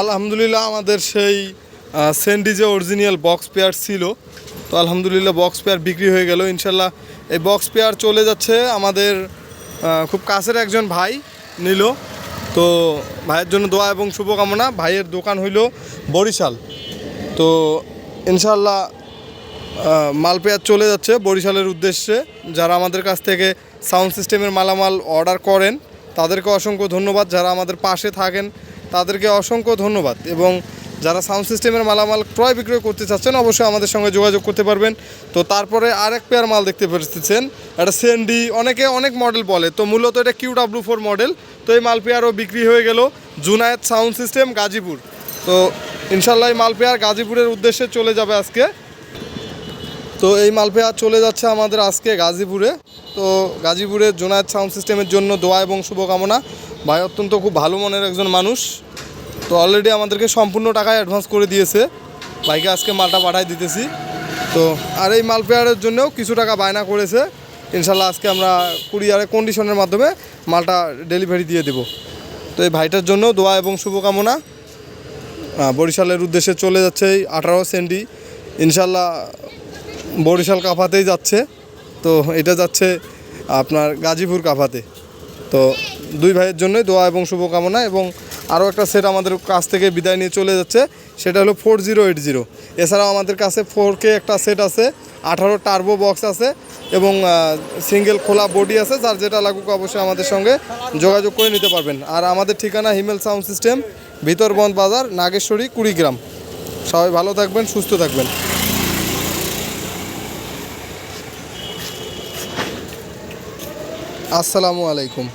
আলহামদুলিল্লাহ আমাদের সেই সেন্ডি যে অরিজিনাল বক্স পেয়ার ছিল। তো আলহামদুলিল্লাহ বক্স পেয়ার বিক্রি হয়ে গেল। ইনশাল্লাহ এই বক্স পেয়ার চলে যাচ্ছে আমাদের খুব কাছের একজন ভাই নিল। তো ভাইয়ের জন্য দোয়া এবং শুভকামনা। ভাইয়ের দোকান হইল বরিশাল। তো ইনশাল্লাহ আহ, মাল পেয়ার চলে যাচ্ছে বরিশালের উদ্দেশ্যে। যারা আমাদের কাছ থেকে সাউন্ড সিস্টেমের মালামাল অর্ডার করেন তাদেরকে অসংখ্য ধন্যবাদ। যারা আমাদের পাশে থাকেন তাদেরকে অসংখ্য ধন্যবাদ এবং যারা সাউন্ড সিস্টেমের মালামাল ক্রয় বিক্রয় করতে চাচ্ছেন, অবশ্যই আমাদের সঙ্গে যোগাযোগ করতে পারবেন। তো তারপরে আরেক পেয়ার মাল দেখতে পাচ্ছেন এটা সেন্ডি অনেকে অনেক মডেল বলে, তো মূলত এটা কিউ ডাব্লু ফোর মডেল তো এই মাল পেয়ারও বিক্রি হয়ে গেল জুনায়েদ সাউন্ড সিস্টেম গাজীপুর। তো ইনশাল্লাহ এই মাল পেয়ার গাজীপুরের উদ্দেশ্যে চলে যাবে আজকে। তো এই মালপেয়া চলে যাচ্ছে আমাদের আজকে গাজীপুরে। তো গাজীপুরের জোনায়েদ সাউন্ড সিস্টেমের জন্য দোয়া এবং শুভকামনা। ভাই অত্যন্ত খুব ভালো মনের একজন মানুষ। তো অলরেডি আমাদেরকে সম্পূর্ণ টাকায় অ্যাডভান্স করে দিয়েছে। ভাইকে আজকে মালটা পাঠাই দিতেছি। তো আর এই মালপেয়ারের জন্যও কিছু টাকা বায়না করেছে। ইনশাল্লাহ আজকে আমরা কুরিয়ারের কন্ডিশনের মাধ্যমে মালটা ডেলিভারি দিয়ে দেব। তো এই ভাইটার জন্য দোয়া এবং শুভকামনা। বরিশালের উদ্দেশ্যে চলে যাচ্ছে এই আঠারো সেন্টি। ইনশাল্লাহ বরিশাল কাফাতেই যাচ্ছে। তো এটা যাচ্ছে আপনার গাজীপুর কাফাতে তো দুই ভাইয়ের জন্যই দোয়া এবং শুভকামনা এবং আরও একটা সেট আমাদের কাছ থেকে বিদায় নিয়ে চলে যাচ্ছে, সেটা হলো ফোর জিরো এইট জিরো এছাড়াও আমাদের কাছে ফোর কে একটা সেট আছে, আঠারো টার্বো বক্স আছে এবং সিঙ্গেল খোলা বডি আছে, যার যেটা লাগুক অবশ্যই আমাদের সঙ্গে যোগাযোগ করে নিতে পারবেন। আর আমাদের ঠিকানা হিমেল সাউন্ড সিস্টেম ভিতরবন্দ বাজার, নাগেশ্বরী, কুড়িগ্রাম। সবাই ভালো থাকবেন, সুস্থ থাকবেন। আসসালামু আলাইকুম।